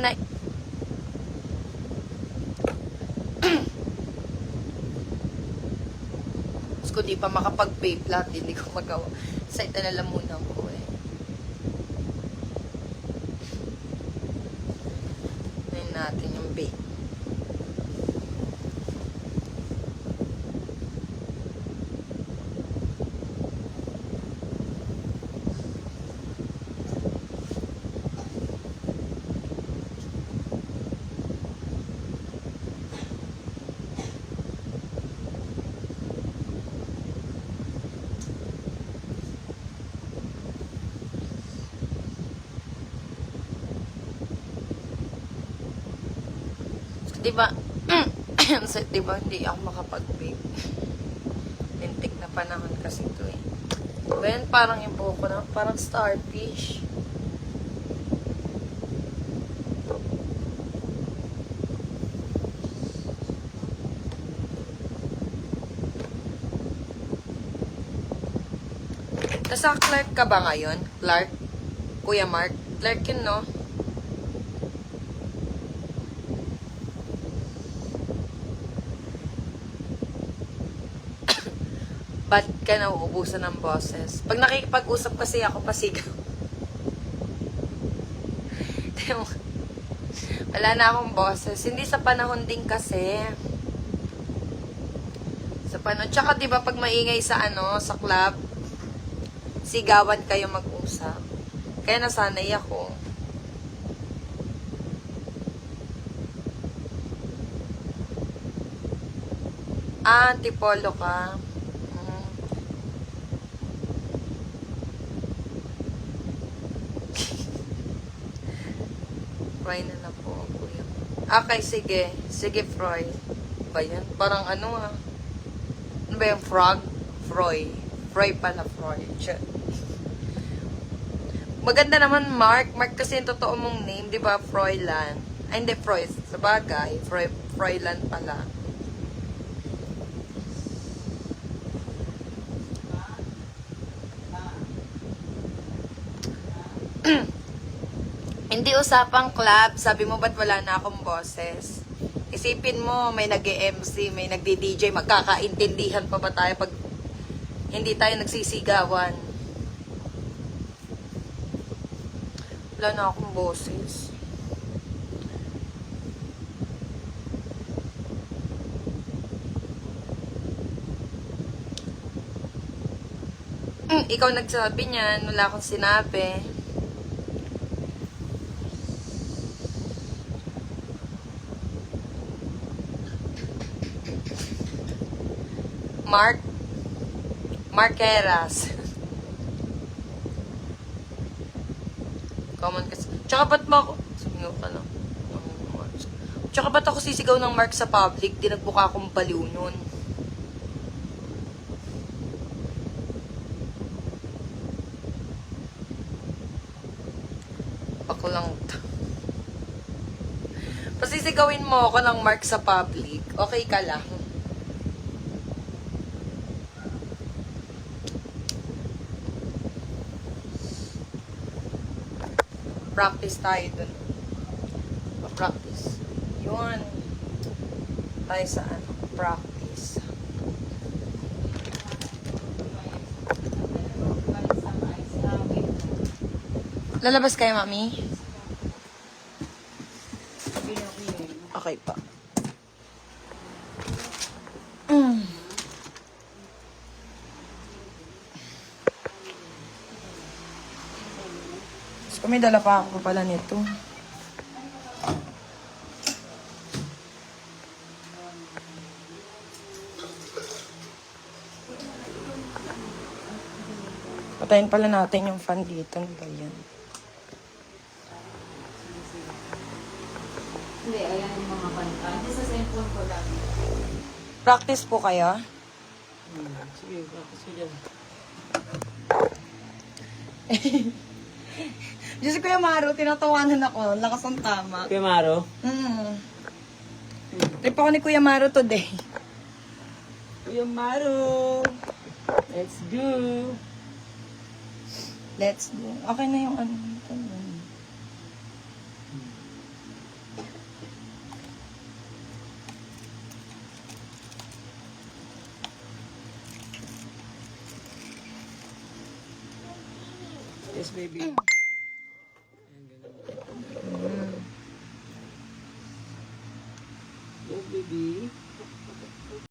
na kung di pa makapag-vape lahat, hindi ko magawa. Sa italalamunan ko eh. Tingnan natin yung vape. Di ba? so, di ba hindi ako makapag-vape? Lintik na panahon kasi ito eh. Yan parang yung buhok ko na, parang starfish. Nasa Clark ka ba ngayon? Clark? Kuya Mark? Clark yun, no? Ba't ka nauubusan ng boses? Pag nakikipag-usap kasi ako, pasigaw. Wala na akong boses. Hindi sa panahon din kasi. Sa panahon. Tsaka di ba pag maingay sa ano, sa club, sigawan kayo mag-usap. Kaya nasanay ako. Ah, tipolo ka. Mm. Fry na na po, kuya. Okay, sige. Sige, Froy. Ba yan? Parang ano ah. Ano ba yung frog? Froy. Froy pala, Froy. Ch- Maganda naman, Mark. Mark kasi yung totoo mong name, di ba? Froylan. Ay, hindi, Froy. Sa bagay, Froy, Froylan pala. Hindi usapang club. Sabi mo, ba't wala na akong boses? Isipin mo, may nag mc may nagdi-DJ. Magkakaintindihan pa ba tayo pag hindi tayo nagsisigawan? Wala na akong boses. Mm, ikaw nagsabi niyan, wala akong sinabi. Mark Marqueras. Common kasi. Tsaka ba't mo ako... Sumingaw ka lang. Tsaka ba't ako sisigaw ng Mark sa public? Di nagbuka akong baliw nun. Ako lang to. Pasisigawin mo ako ng Mark sa public. Okay ka lang. Practice tayo dun. Pa-practice. Yun. Tayo sa ano, practice. Lalabas kayo, mami? Okay pa. Kung may dala pa ako pala nito. Patayin pala natin yung fan dito. Ano ba yan? Hindi, ayan yung mga kanta. Hindi sa cellphone ko lang. Practice po kayo? Sige, practice ko dyan. Diyos si Kuya Maro, tinatawanan ako. Lakas ang tama. Kuya Maro? Hmm. Trip ako ni Kuya Maro today. Kuya Maro! Let's go! Let's go. Okay na yung ano. Yes, baby. Mm.